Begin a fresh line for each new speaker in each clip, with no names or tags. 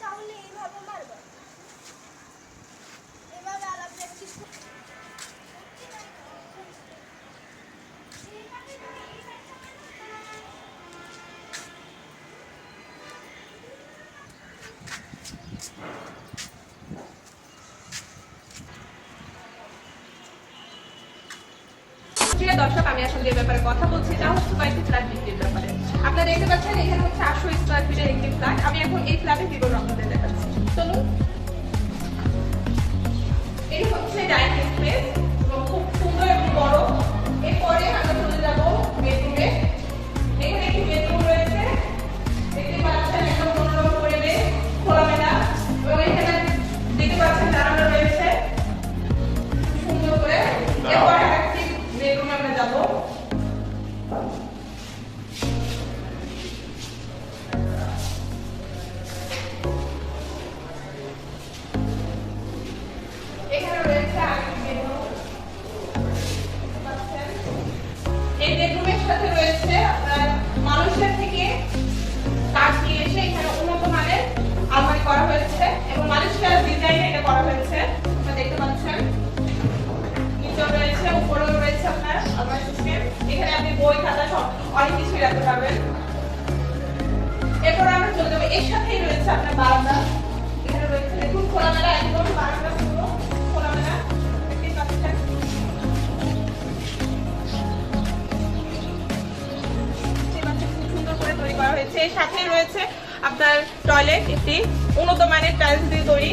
তাহলে এইভাবে মারবে। এভাবে আলাপ প্র্যাকটিস
দর্শক, আমি আসলে যে ব্যাপারে কথা বলছি এটা হচ্ছে কয়েকটি ফ্ল্যাট বিক্রির ব্যাপারে। আপনারা দেখতে পাচ্ছেন, এখানে হচ্ছে আটশো স্কোয়ার ফিটের একটি ফ্ল্যাট আমি এখন এই ফ্ল্যাটে বিবরণ আপনাদের অনেক পারবেন। এরপর আমরা চলে যাব। এর সাথেই রয়েছে আপনার বারান্দা। সাথেই রয়েছে আপনার টয়লেট, একটি উন্নত মানের টাইলস দিয়ে তৈরি।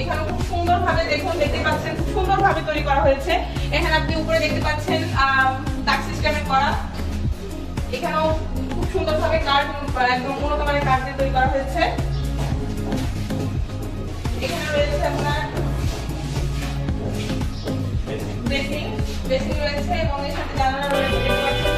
এখানে খুব সুন্দরভাবে দেখুন, দেখতে পাচ্ছেন, খুব সুন্দরভাবে তৈরি করা হয়েছে। এখানে আপনি উপরে দেখতে পাচ্ছেন তাক সিস্টেমে করা। এখানেও খুব সুন্দরভাবে কার্ড একদম উন্নত মানের কার্ড দিয়ে তৈরি করা হয়েছে। এখানে রয়েছে আপনার বেসিং বেসিং রয়েছে এবং এর সাথে জানালা রয়েছে।